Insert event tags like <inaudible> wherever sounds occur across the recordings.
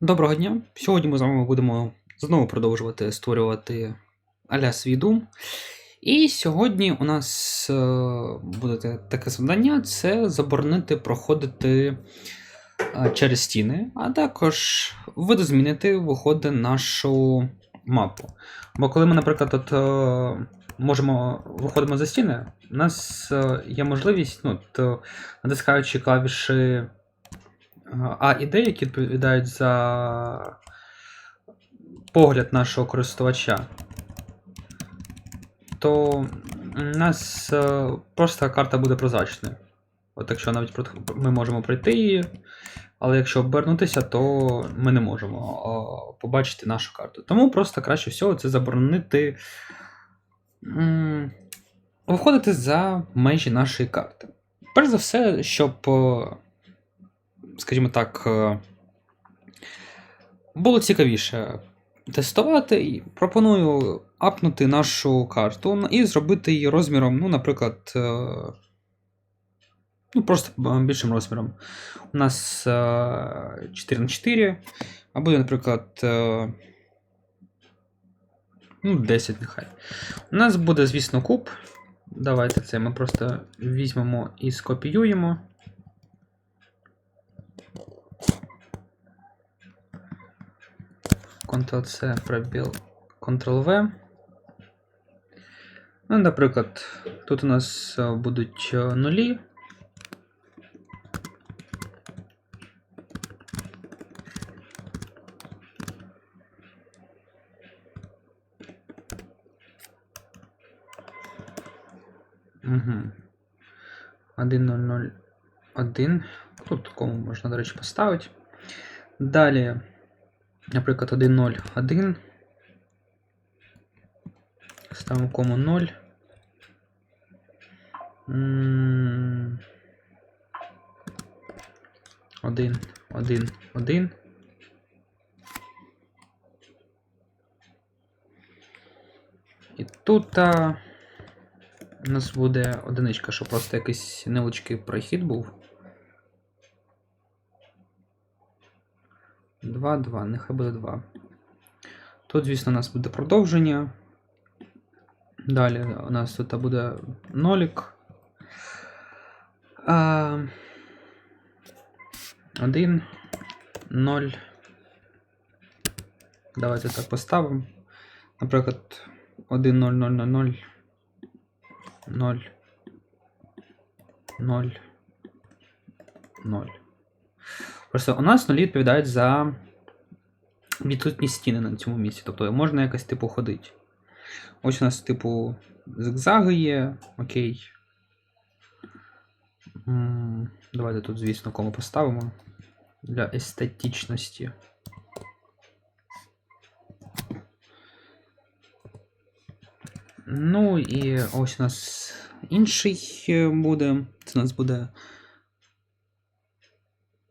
Доброго дня! Сьогодні ми з вами будемо знову продовжувати створювати аля Doom. І сьогодні у нас е, буде таке завдання: це заборонити проходити е, через стіни, а також видозмінити виходи нашу мапу. Бо коли ми, наприклад, от, е, можемо виходимо за стіни, у нас є можливість, ну, то, натискаючи клавіші А і Д, які відповідають за погляд нашого користувача, то у нас е, просто карта буде прозрачною. От якщо навіть ми можемо пройти її, але якщо обернутися, то ми не можемо е, побачити нашу карту. Тому просто краще всього це заборонити виходити за межі нашої карти. Перш за все, щоб, е, скажімо так, е, було цікавіше тестувати, і пропоную апнути нашу карту і зробити її розміром, ну, наприклад, е, ну, просто е, більшим розміром. У нас е, 4 на 4, а буде, наприклад, е, ну, 10 нехай. У нас буде, звісно, куб. Давайте це ми просто візьмемо і скопіюємо. Ctrl-C, пробіл, Ctrl-V. Ну, наприклад, тут у нас е, будуть е, нулі. Угу. 1, 0, 0, 1. Тут кому можна, до речі, поставити. Далі, наприклад, 1, 0, 1. Ставимо кому 0. М, 1, 1, 1. І тут у нас буде одиничка, щоб просто якийсь невеличкий прохід був. 2, 2, нехай буде 2. Тут, звісно, у нас буде продовження. Далі у нас тут буде нолік. А, 1, 0. Давайте так поставимо. Наприклад, 1, 0, 0, 0, 0. 0. 0. 0. Просто у нас нулі відповідають за відсутність стіни на цьому місці. Тобто можна якось типу ходити. Ось у нас, типу, зигзаги є. Окей. Давайте тут, звісно, кому поставимо. Для естетичності. Ну і ось у нас інший е, буде. Це у нас буде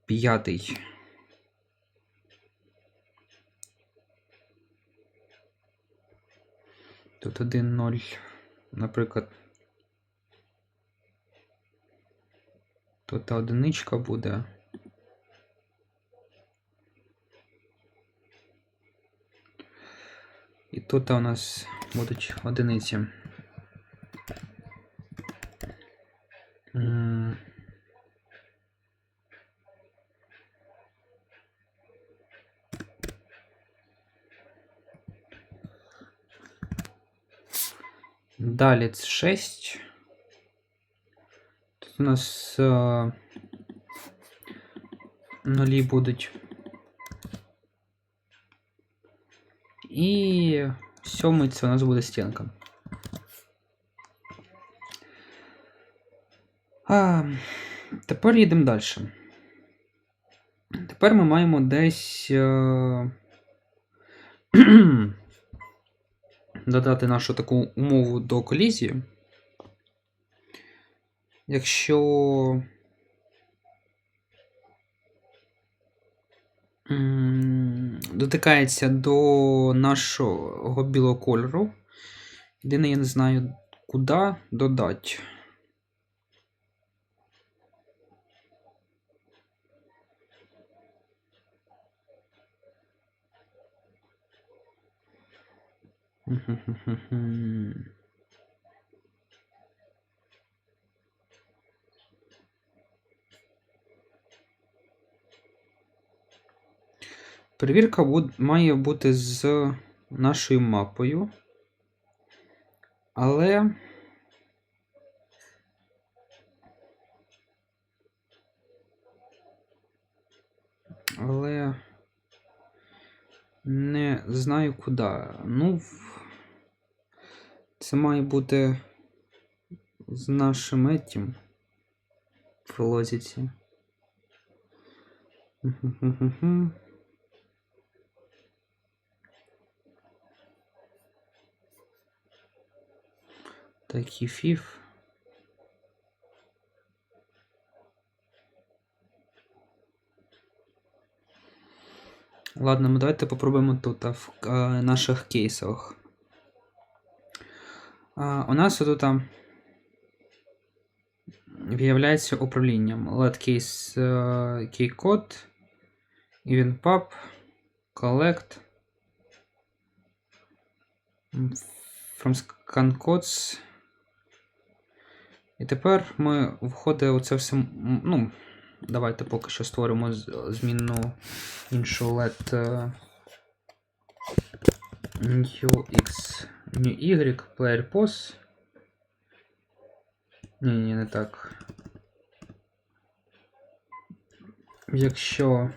п'ятий. Тут 1-0, наприклад. Тут одиничка буде. І тут у нас будуть одиниці. Далі це 6. Тут у нас е, нулі будуть. І сьомий це у нас буде стінка. А, тепер їдемо далі. Тепер ми маємо десь. <clears throat> Е... додати нашу таку умову до колізії. Якщо дотикається до нашого білого кольору, єдине, я не знаю, куди додати. <laughs> Перевірка буд- має бути з нашою мапою. Але. Але. Не знаю куди. Ну. Це має бути з нашим етім в лозіці. Такий фіф. Ладно, ми давайте попробуємо тут, в наших кейсах. У нас тут виявляється управлінням. Let case е, key code, collect from scan codes. І тепер ми входить оце все. Ну, давайте поки що створимо змінну іншу let е, new x new y player pos. Ні, ні, не так. Якщо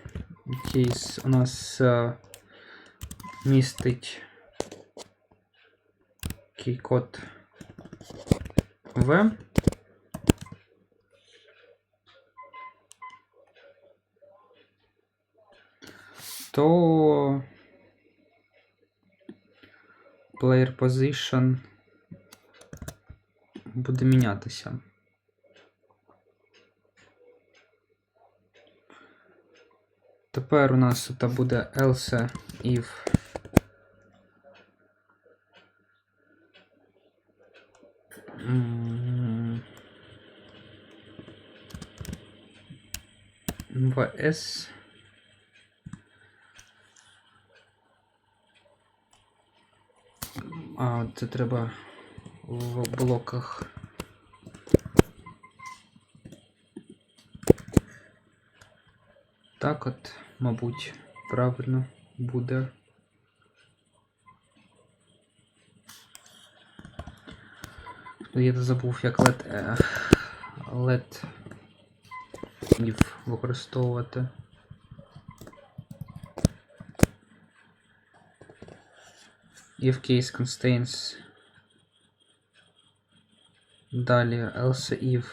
кейс у нас е, містить код v, то player position буде мінятися. Тепер у нас тут буде else if. Vs А, це треба в блоках. Так от, мабуть, правильно буде. Я забув, як LED, е, LED використовувати. If case contains далі else if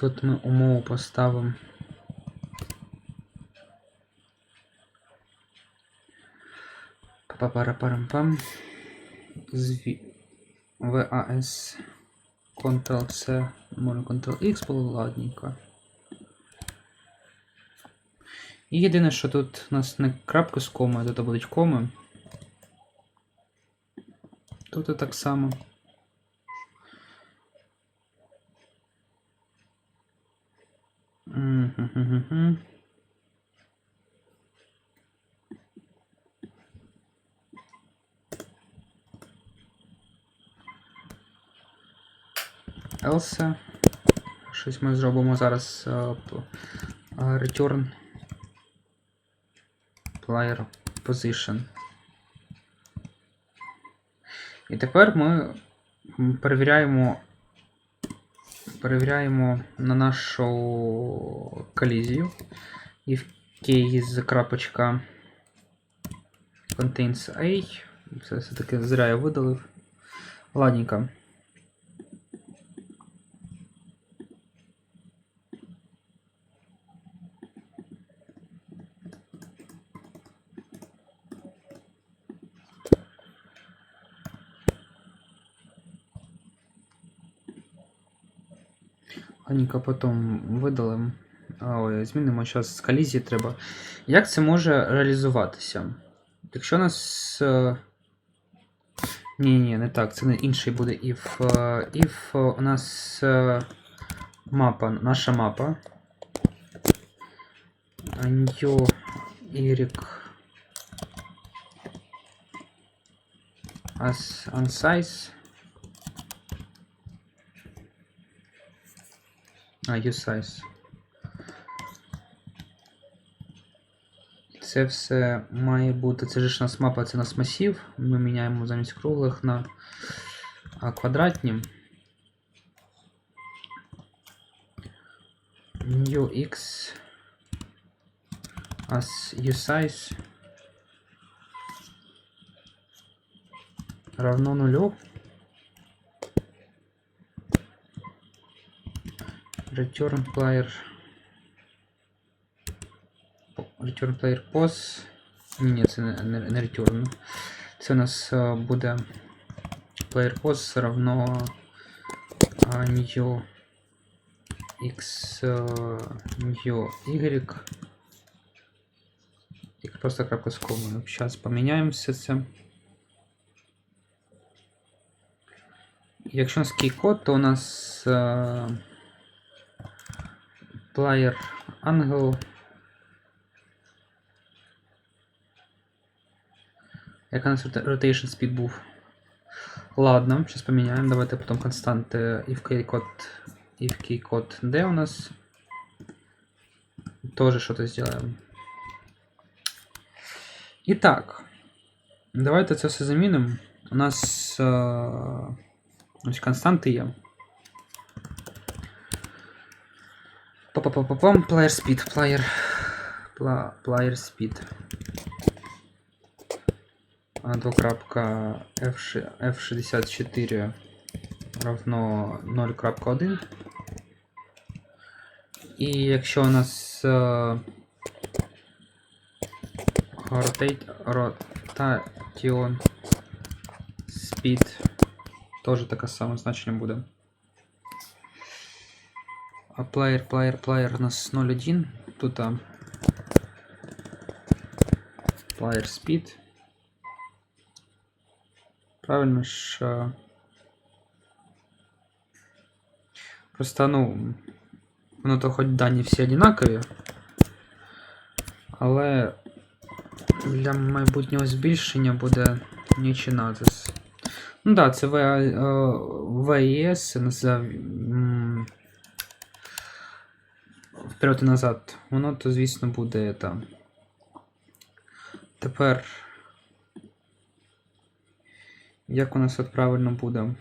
Тут ми умову поставимо. Па-па-пара-парам-пам. Зві... VAS Ctrl-C, можна Ctrl-X було ладненько. І єдине, що тут у нас не крапка з комою, тут будуть коми. Тут так само. Else. Щось ми зробимо зараз е, е, return player position. І тепер ми перевіряємо перевіряємо на нашу колізію. If case крапочка contains A. Це все-таки зря я видалив. Ладненько. Ладненько потім видалимо. Ой, змінимо зараз з колізії треба. Як це може реалізуватися? Якщо у нас е, Ні, ні, не так, це не інший буде if. е, If у нас е, мапа, наша мапа. New Y as unsize. А, usize. Це все має бути. Це ж у нас мапа, це у нас масів. Ми міняємо замість круглих на а, квадратні. New X as usize равно нулю. Return player Return player pos. Ні, ні, це не, не, не return. Це у нас е, буде player pos равно а, new x е, new y. І просто крапка з комою. Зараз поміняємо все це. Якщо у нас код, то у нас е, player angle Як у нас rotation speed був? Ладно, сейчас поменяем. Давайте потом константы if код if код D у нас. Тоже что-то сделаем. Итак, давайте це все замінимо. У нас е, ось константи є. Па-па-па-па-пам, player speed, player, пла- player speed. А, Двокрапка F6 F64 равно 0.1. І якщо у нас е, rotate, rotation speed теж таке саме значення буде. А player, player, player у нас 0.1. Тут а, player speed. Правильно ж. е, Просто, ну, воно то хоч дані всі однакові. Але для майбутнього збільшення буде нічинатись. Ну так, да, це VES, назив вперед і назад. Воно то, звісно, буде там. Тепер. Як у нас тут правильно буде?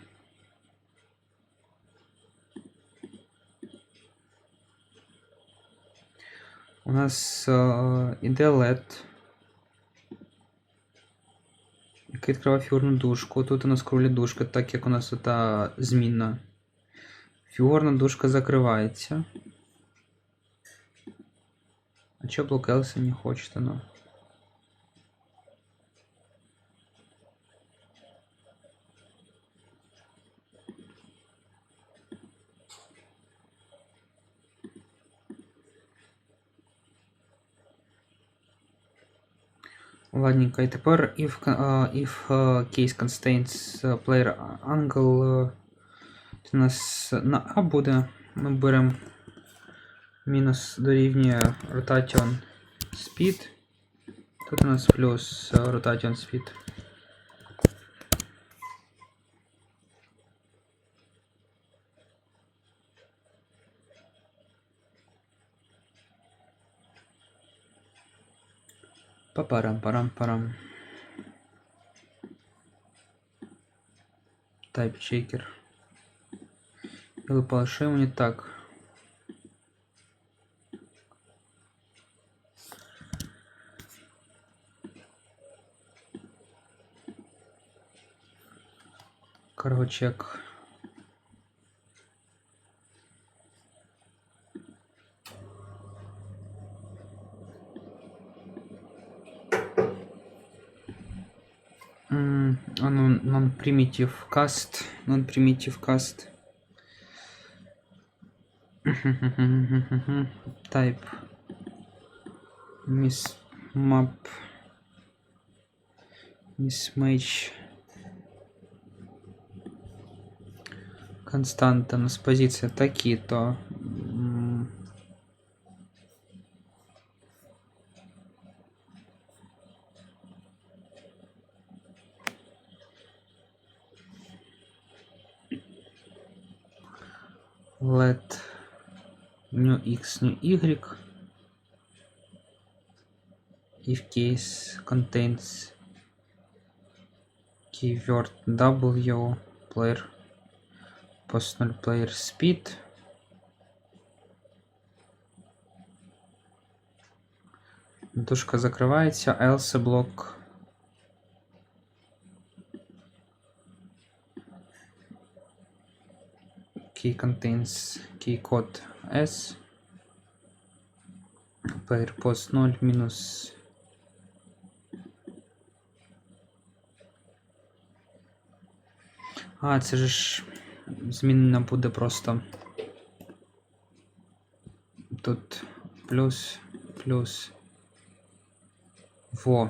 У нас е, іде LED, який відкриває фігурну дужку. Тут у нас круглі дужка, так як у нас та змінна. Фігурна дужка закривається. А чого блокелся не хочете, ну? Ладненько, і тепер if, uh, if uh, case contains uh, player angle, uh, у нас на A буде. Ми беремо мінус дорівнює rotation speed. Тут у нас плюс uh, rotation speed. Папарам-парам-парам. Type checker. И выпало, что ему не так? Корочек. М, а ну, non-primitive cast, non-primitive cast. Type. Miss map. Mismatch. Константа у нас позиція такі-то. М, Let new x new y if case contains keyword w player personal player speed Дужка закривається, else блок. Key contains key code S. Player post 0 мінус. А, це ж змінена буде просто. Тут плюс, плюс. Во.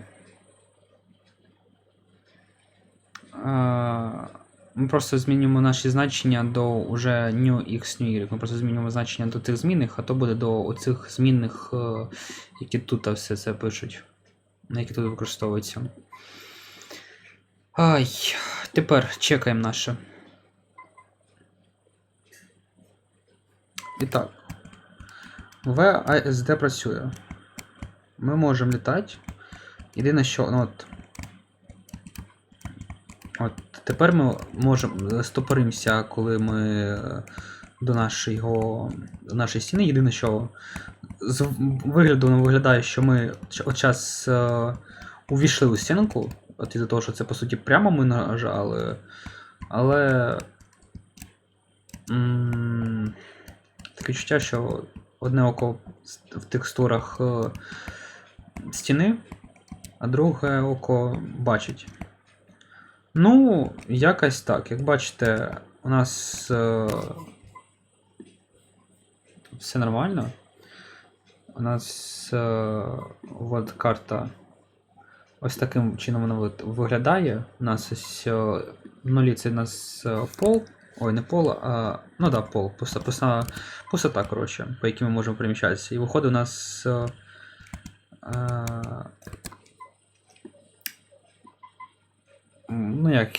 Ми просто змінюємо наші значення до уже new x, new y. Ми просто змінюємо значення до тих змінних, а то буде до оцих змінних, е, які тут все це пишуть, які тут використовуються. Ай, тепер чекаємо наше. І так. VASD працює. Ми можемо літати. Єдине, що. Ну, от, от тепер ми можемо стопоримося, коли ми е, до нашого, до нашої стіни. Єдине, що з вигляду воно виглядає, що ми от час е, увійшли у стінку. От із-за того, що це по суті прямо ми нажали. Але. м, Таке відчуття, що одне око в текстурах е, стіни, а друге око бачить. Ну, якось так. Як бачите, у нас е, все нормально. У нас е, от карта ось таким чином вона виглядає. У нас ось нулі це у нас пол. Ой, не пол, а. Ну да, пол. Пуста, пустота, коротше, по якій ми можемо переміщатися. І виходить у нас. е, е, ну як,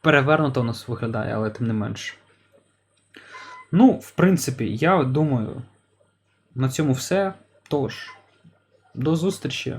перевернуто у нас виглядає, але тим не менш. Ну, в принципі, я думаю, на цьому все. Тож, до зустрічі.